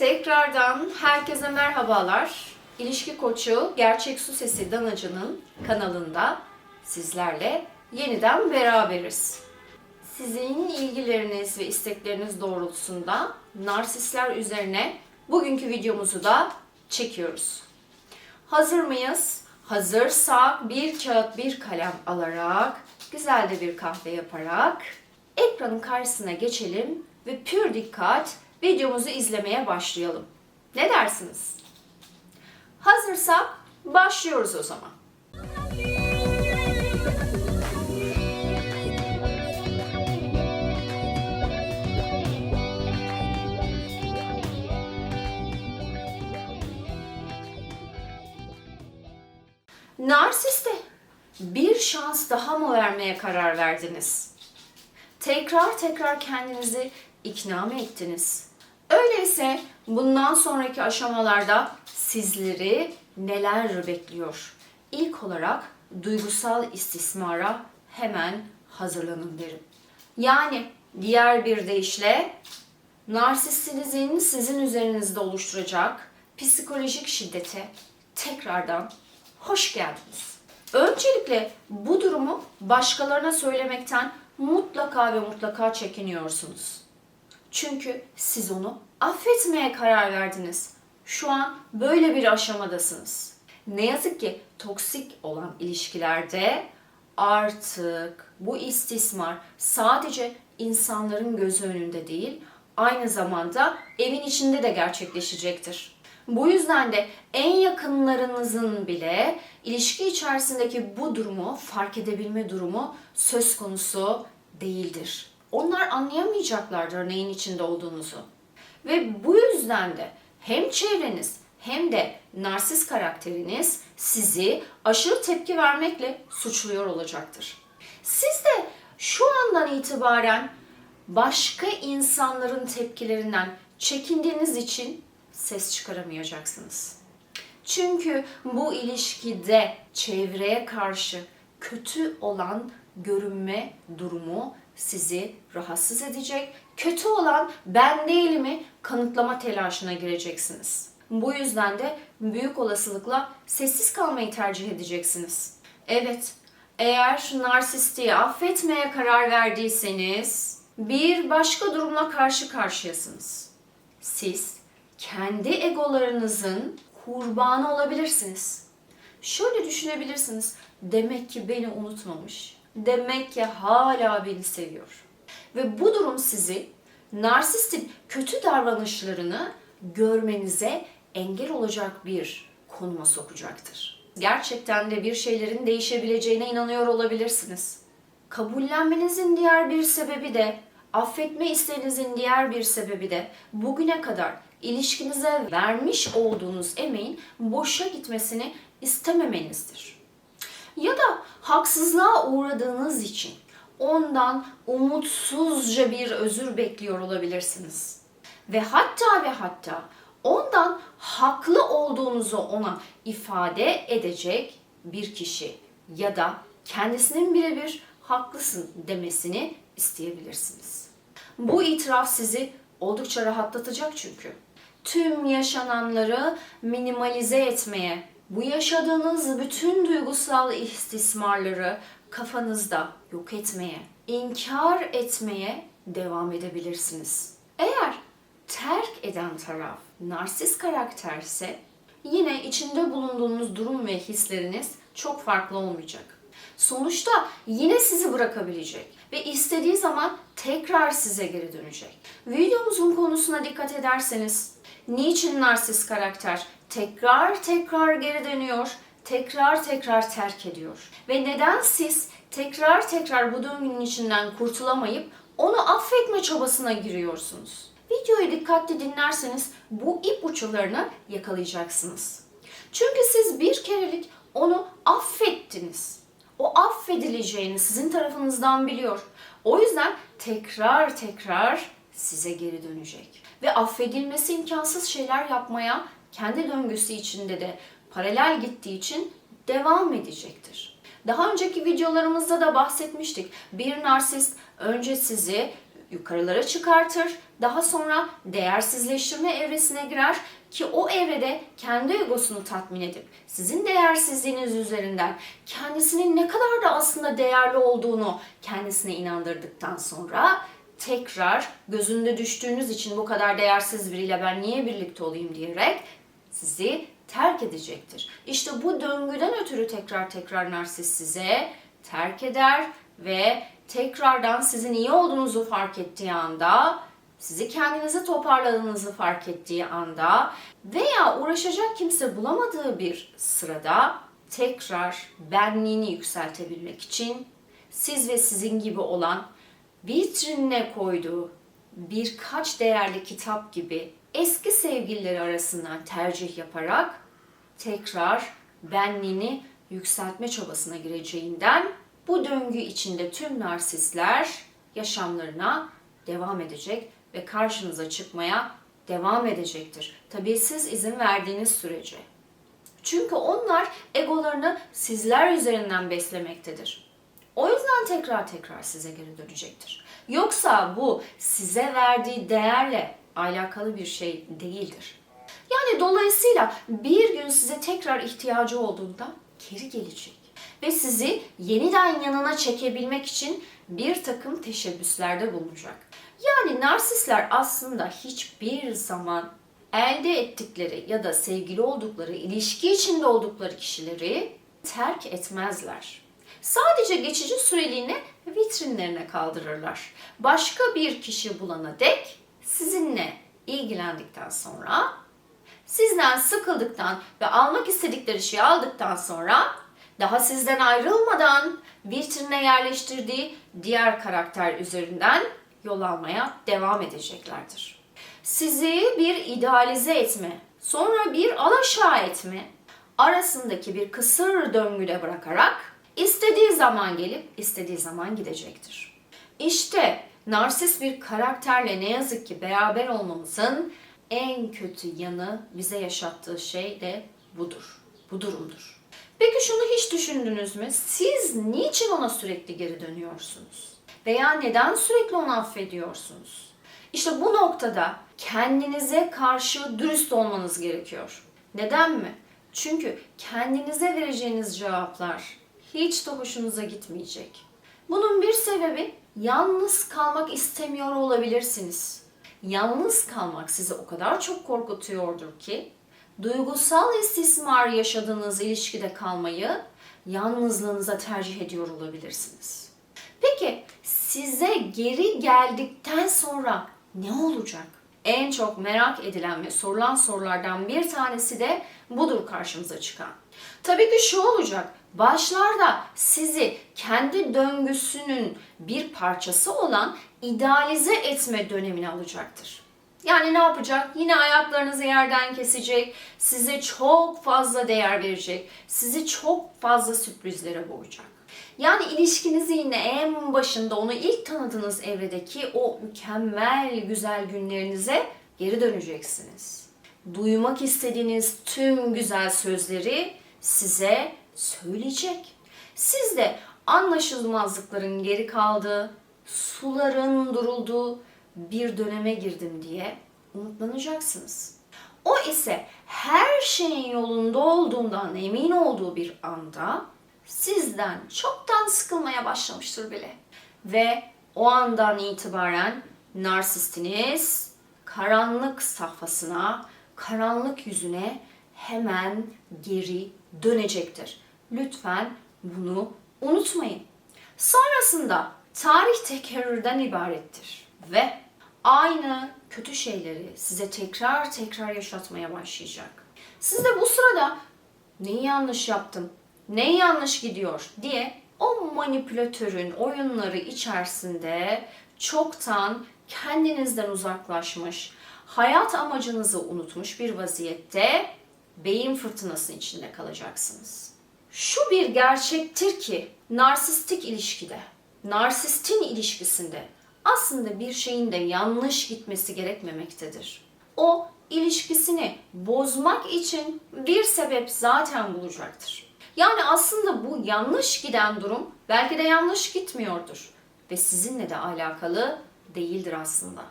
Tekrardan herkese merhabalar. İlişki Koçu Gerçek Su Sesi Danacı'nın kanalında sizlerle yeniden beraberiz. Sizin ilgileriniz ve istekleriniz doğrultusunda narsistler üzerine bugünkü videomuzu da çekiyoruz. Hazır mıyız? Hazırsak bir kağıt bir kalem alarak güzel de bir kahve yaparak ekranın karşısına geçelim ve pür dikkat videomuzu izlemeye başlayalım. Ne dersiniz? Hazırsak başlıyoruz o zaman. Narsiste bir şans daha mı vermeye karar verdiniz? Tekrar tekrar kendinizi ikna mı ettiniz? Öyleyse bundan sonraki aşamalarda sizleri neler bekliyor? İlk olarak duygusal istismara hemen hazırlanın derim. Yani diğer bir deyişle narsistinizin sizin üzerinizde oluşturacak psikolojik şiddete tekrardan hoş geldiniz. Öncelikle bu durumu başkalarına söylemekten mutlaka ve mutlaka çekiniyorsunuz. Çünkü siz onu affetmeye karar verdiniz. Şu an böyle bir aşamadasınız. Ne yazık ki toksik olan ilişkilerde artık bu istismar sadece insanların gözü önünde değil, aynı zamanda evin içinde de gerçekleşecektir. Bu yüzden de en yakınlarınızın bile ilişki içerisindeki bu durumu fark edebilme durumu söz konusu değildir. Onlar anlayamayacaklardır neyin içinde olduğunuzu. Ve bu yüzden de hem çevreniz hem de narsist karakteriniz sizi aşırı tepki vermekle suçluyor olacaktır. Siz de şu andan itibaren başka insanların tepkilerinden çekindiğiniz için ses çıkaramayacaksınız. Çünkü bu ilişkide çevreye karşı kötü olan görünme durumu sizi rahatsız edecek. Kötü olan ben değilimi kanıtlama telaşına gireceksiniz. Bu yüzden de büyük olasılıkla sessiz kalmayı tercih edeceksiniz. Evet, eğer narsisti affetmeye karar verdiyseniz bir başka durumla karşı karşıyasınız. Siz kendi egolarınızın kurbanı olabilirsiniz. Şöyle düşünebilirsiniz. Demek ki beni unutmamış. Demek ki hala beni seviyor. Ve bu durum sizi narsistin kötü davranışlarını görmenize engel olacak bir konuma sokacaktır. Gerçekten de bir şeylerin değişebileceğine inanıyor olabilirsiniz. Kabullenmenizin diğer bir sebebi de affetme isteğinizin diğer bir sebebi de bugüne kadar ilişkinize vermiş olduğunuz emeğin boşa gitmesini istememenizdir. Ya da haksızlığa uğradığınız için ondan umutsuzca bir özür bekliyor olabilirsiniz. Ve hatta ve hatta ondan haklı olduğunuzu ona ifade edecek bir kişi ya da kendisinin birebir haklısın demesini isteyebilirsiniz. Bu itiraf sizi oldukça rahatlatacak çünkü. Tüm yaşananları minimalize etmeye, bu yaşadığınız bütün duygusal istismarları kafanızda yok etmeye, inkar etmeye devam edebilirsiniz. Eğer terk eden taraf narsist karakterse yine içinde bulunduğunuz durum ve hisleriniz çok farklı olmayacak. Sonuçta yine sizi bırakabilecek ve istediği zaman tekrar size geri dönecek. Videomuzun konusuna dikkat ederseniz niçin narsist karakter tekrar tekrar geri dönüyor, tekrar tekrar terk ediyor ve neden siz tekrar tekrar bu döngünün içinden kurtulamayıp onu affetme çabasına giriyorsunuz? Videoyu dikkatli dinlerseniz bu ipuçlarını yakalayacaksınız. Çünkü siz bir kerelik onu affettiniz. O affedileceğini sizin tarafınızdan biliyor. O yüzden tekrar tekrar size geri dönecek. Ve affedilmesi imkansız şeyler yapmaya kendi döngüsü içinde de paralel gittiği için devam edecektir. Daha önceki videolarımızda da bahsetmiştik. Bir narsist önce sizi yukarılara çıkartır. Daha sonra değersizleştirme evresine girer ki o evrede kendi egosunu tatmin edip sizin değersizliğiniz üzerinden kendisinin ne kadar da aslında değerli olduğunu kendisine inandırdıktan sonra tekrar gözünde düştüğünüz için bu kadar değersiz biriyle ben niye birlikte olayım diyerek sizi terk edecektir. İşte bu döngüden ötürü tekrar tekrar narsist size terk eder ve tekrardan sizin iyi olduğunuzu fark ettiği anda, sizi kendinizi toparladığınızı fark ettiği anda veya uğraşacak kimse bulamadığı bir sırada tekrar benliğini yükseltebilmek için siz ve sizin gibi olan vitrinine koyduğu birkaç değerli kitap gibi eski sevgilileri arasından tercih yaparak tekrar benliğini yükseltme çabasına gireceğinden bu döngü içinde tüm narsistler yaşamlarına devam edecek ve karşınıza çıkmaya devam edecektir. Tabii siz izin verdiğiniz sürece. Çünkü onlar egolarını sizler üzerinden beslemektedir. O yüzden tekrar tekrar size geri dönecektir. Yoksa bu size verdiği değerle alakalı bir şey değildir. Yani dolayısıyla bir gün size tekrar ihtiyacı olduğunda geri gelecek. Ve sizi yeniden yanına çekebilmek için bir takım teşebbüslerde bulunacak. Yani narsistler aslında hiçbir zaman elde ettikleri ya da sevgili oldukları, ilişki içinde oldukları kişileri terk etmezler. Sadece geçici süreliğine vitrinlerine kaldırırlar. Başka bir kişi bulana dek sizinle ilgilendikten sonra sizden sıkıldıktan ve almak istedikleri şeyi aldıktan sonra daha sizden ayrılmadan vitrine yerleştirdiği diğer karakter üzerinden yol almaya devam edeceklerdir. Sizi bir idealize etme, sonra bir alaşağı etme arasındaki bir kısır döngüde bırakarak istediği zaman gelip istediği zaman gidecektir. İşte narsist bir karakterle ne yazık ki beraber olmamızın en kötü yanı bize yaşattığı şey de budur. Bu durumdur. Peki şunu hiç düşündünüz mü? Siz niçin ona sürekli geri dönüyorsunuz? Veya neden sürekli onu affediyorsunuz? İşte bu noktada kendinize karşı dürüst olmanız gerekiyor. Neden mi? Çünkü kendinize vereceğiniz cevaplar hiç de hoşunuza gitmeyecek. Bunun bir sebebi yalnız kalmak istemiyor olabilirsiniz. Yalnız kalmak sizi o kadar çok korkutuyordur ki duygusal istismar yaşadığınız ilişkide kalmayı yalnızlığınıza tercih ediyor olabilirsiniz. Peki size geri geldikten sonra ne olacak? En çok merak edilen ve sorulan sorulardan bir tanesi de budur karşımıza çıkan. Tabii ki şu olacak. Başlarda sizi kendi döngüsünün bir parçası olan idealize etme dönemine alacaktır. Yani ne yapacak? Yine ayaklarınızı yerden kesecek, size çok fazla değer verecek, sizi çok fazla sürprizlere boğacak. Yani ilişkinizi yine en başında onu ilk tanıdığınız evredeki o mükemmel güzel günlerinize geri döneceksiniz. Duymak istediğiniz tüm güzel sözleri size söyleyecek. Siz de anlaşılmazlıkların geri kaldığı, suların durulduğu bir döneme girdim diye umutlanacaksınız. O ise her şeyin yolunda olduğundan emin olduğu bir anda sizden çoktan sıkılmaya başlamıştır bile. Ve o andan itibaren narsistiniz karanlık safhasına, karanlık yüzüne hemen geri dönecektir. Lütfen bunu unutmayın. Sonrasında tarih tekerrürden ibarettir ve aynı kötü şeyleri size tekrar tekrar yaşatmaya başlayacak. Siz de bu sırada neyi yanlış yaptım, ne yanlış gidiyor diye o manipülatörün oyunları içerisinde çoktan kendinizden uzaklaşmış, hayat amacınızı unutmuş bir vaziyette beyin fırtınası içinde kalacaksınız. Şu bir gerçektir ki narsistik ilişkide, narsistin ilişkisinde aslında bir şeyin de yanlış gitmesi gerekmemektedir. O ilişkisini bozmak için bir sebep zaten bulacaktır. Yani aslında bu yanlış giden durum belki de yanlış gitmiyordur ve sizinle de alakalı değildir aslında.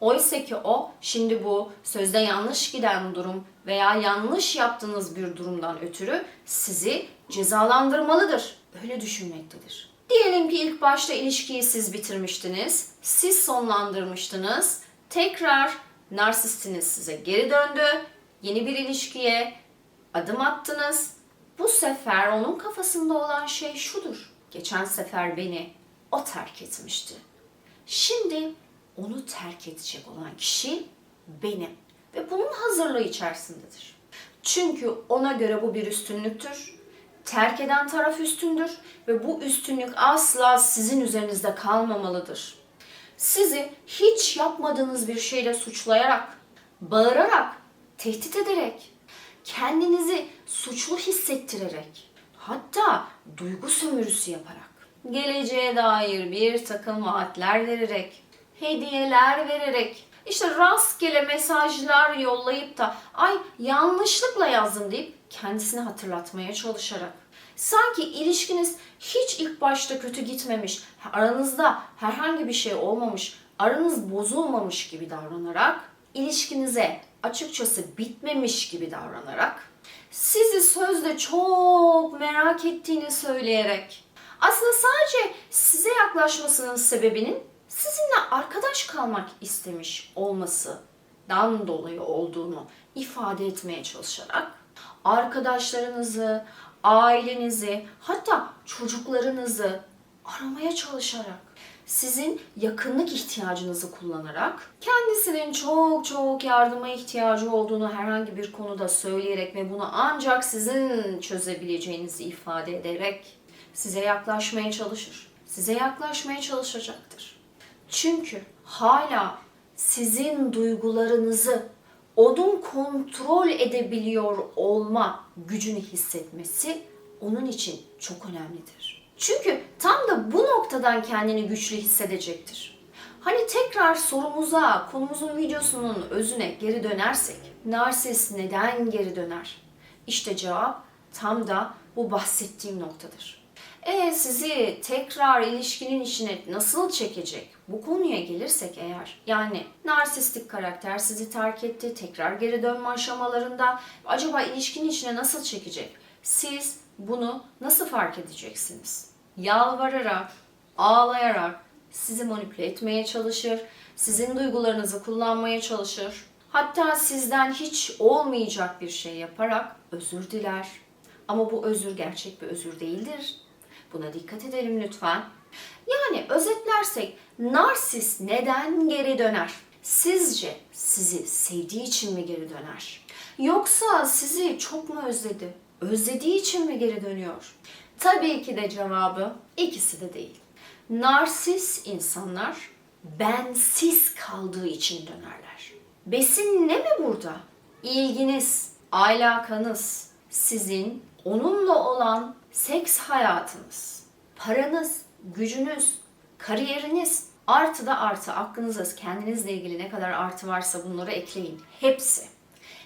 Oysa ki o şimdi bu sözde yanlış giden durum veya yanlış yaptığınız bir durumdan ötürü sizi cezalandırmalıdır. Öyle düşünmektedir. Diyelim ki ilk başta ilişkiyi siz bitirmiştiniz, siz sonlandırmıştınız. Tekrar narsistiniz size geri döndü. Yeni bir ilişkiye adım attınız. Bu sefer onun kafasında olan şey şudur. Geçen sefer beni o terk etmişti. Şimdi onu terk edecek olan kişi benim ve bunun hazırlığı içerisindedir. Çünkü ona göre bu bir üstünlüktür. Terk eden taraf üstündür ve bu üstünlük asla sizin üzerinizde kalmamalıdır. Sizi hiç yapmadığınız bir şeyle suçlayarak, bağırarak, tehdit ederek, kendinizi suçlu hissettirerek, hatta duygu sömürüsü yaparak, geleceğe dair bir takım vaatler vererek, hediyeler vererek, işte rastgele mesajlar yollayıp da ay yanlışlıkla yazdım deyip kendisini hatırlatmaya çalışarak. Sanki ilişkiniz hiç ilk başta kötü gitmemiş, aranızda herhangi bir şey olmamış, aranız bozulmamış gibi davranarak, ilişkinize açıkçası bitmemiş gibi davranarak, sizi sözde çok merak ettiğini söyleyerek, aslında sadece size yaklaşmasının sebebinin sizinle arkadaş kalmak istemiş olmasından dolayı olduğunu ifade etmeye çalışarak arkadaşlarınızı, ailenizi, hatta çocuklarınızı aramaya çalışarak sizin yakınlık ihtiyacınızı kullanarak kendisinin çok çok yardıma ihtiyacı olduğunu herhangi bir konuda söyleyerek ve bunu ancak sizin çözebileceğinizi ifade ederek size yaklaşmaya çalışır. Size yaklaşmaya çalışacaktır. Çünkü hala sizin duygularınızı onun kontrol edebiliyor olma gücünü hissetmesi onun için çok önemlidir. Çünkü tam da bu noktadan kendini güçlü hissedecektir. Hani tekrar sorumuza, konumuzun videosunun özüne geri dönersek, narsist neden geri döner? İşte cevap tam da bu bahsettiğim noktadır. E sizi tekrar ilişkinin içine nasıl çekecek? Bu konuya gelirsek eğer, yani narsistik karakter sizi terk etti, tekrar geri dönme aşamalarında acaba ilişkinin içine nasıl çekecek? Siz bunu nasıl fark edeceksiniz? Yalvararak, ağlayarak sizi manipüle etmeye çalışır, sizin duygularınızı kullanmaya çalışır. Hatta sizden hiç olmayacak bir şey yaparak özür diler. Ama bu özür gerçek bir özür değildir. Buna dikkat edelim lütfen. Yani özetlersek narsist neden geri döner? Sizce sizi sevdiği için mi geri döner? Yoksa sizi çok mu özledi? Özlediği için mi geri dönüyor? Tabii ki de cevabı ikisi de değil. Narsist insanlar bensiz kaldığı için dönerler. Besin ne mi burada? İlginiz, alakanız, sizin onunla olan seks hayatınız, paranız, gücünüz, kariyeriniz, artı da artı aklınıza kendinizle ilgili ne kadar artı varsa bunları ekleyin. Hepsi.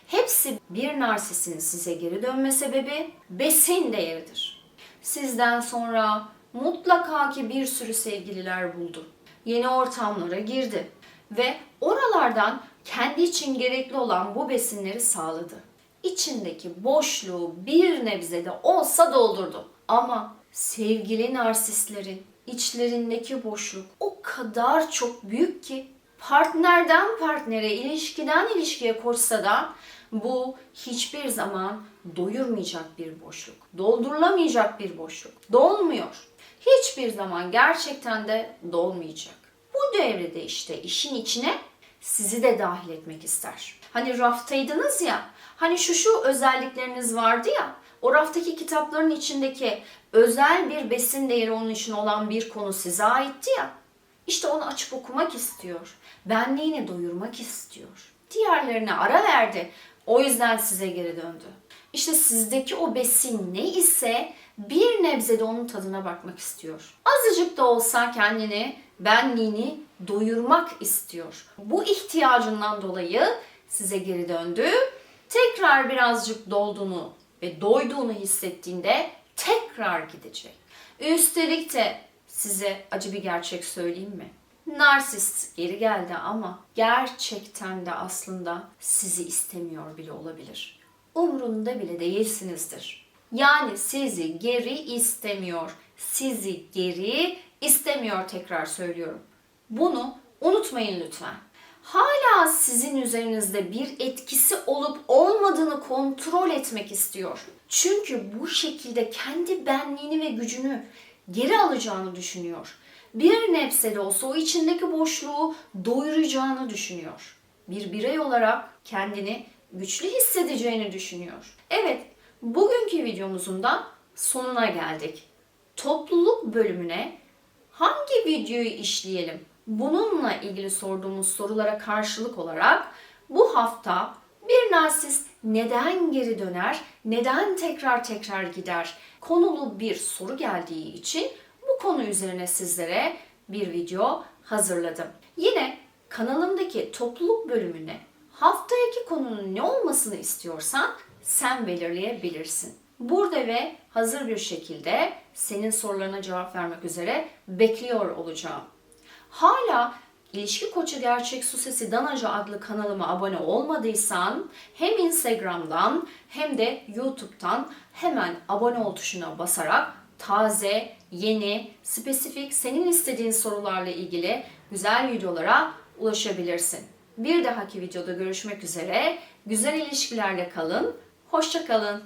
Hepsi bir narsisin size geri dönme sebebi besin değeridir. Sizden sonra mutlaka ki bir sürü sevgililer buldu. Yeni ortamlara girdi ve oralardan kendi için gerekli olan bu besinleri sağladı. İçindeki boşluğu bir nebze de olsa doldurdu. Ama sevgili narsistlerin içlerindeki boşluk o kadar çok büyük ki partnerden partnere, ilişkiden ilişkiye koşsa da bu hiçbir zaman doyurmayacak bir boşluk, doldurulamayacak bir boşluk. Dolmuyor. Hiçbir zaman gerçekten de dolmayacak. Bu devrede işte işin içine sizi de dahil etmek ister. Hani raftaydınız ya, hani şu şu özellikleriniz vardı ya, o raftaki kitapların içindeki özel bir besin değeri onun için olan bir konu size aitti ya. İşte onu açıp okumak istiyor. Benliğini doyurmak istiyor. Diğerlerine ara verdi. O yüzden size geri döndü. İşte sizdeki o besin ne ise bir nebze de onun tadına bakmak istiyor. Azıcık da olsa kendini, benliğini doyurmak istiyor. Bu ihtiyacından dolayı size geri döndü. Tekrar birazcık dolduğunu ve doyduğunu hissettiğinde tekrar gidecek. Üstelik de size acı bir gerçek söyleyeyim mi? narsist geri geldi ama gerçekten de aslında sizi istemiyor bile olabilir. Umrunda bile değilsinizdir. Yani sizi geri istemiyor. Sizi geri istemiyor tekrar söylüyorum. Bunu unutmayın lütfen. Hala sizin üzerinizde bir etkisi olup olmadığını kontrol etmek istiyor. Çünkü bu şekilde kendi benliğini ve gücünü geri alacağını düşünüyor. Bir nebze de olsa o içindeki boşluğu doyuracağını düşünüyor. Bir birey olarak kendini güçlü hissedeceğini düşünüyor. Evet, bugünkü videomuzun da sonuna geldik. Topluluk bölümüne hangi videoyu işleyelim? Bununla ilgili sorduğumuz sorulara karşılık olarak bu hafta bir narsist neden geri döner, neden tekrar tekrar gider konulu bir soru geldiği için bu konu üzerine sizlere bir video hazırladım. Yine kanalımdaki topluluk bölümüne haftaki konunun ne olmasını istiyorsan sen belirleyebilirsin. Burada ve hazır bir şekilde senin sorularına cevap vermek üzere bekliyor olacağım. Hala İlişki Koçu Gerçek Su Sesi Danaca adlı kanalıma abone olmadıysan hem Instagram'dan hem de YouTube'dan hemen abone ol tuşuna basarak taze, yeni, spesifik senin istediğin sorularla ilgili güzel videolara ulaşabilirsin. Bir dahaki videoda görüşmek üzere. Güzel ilişkilerle kalın. Hoşça kalın.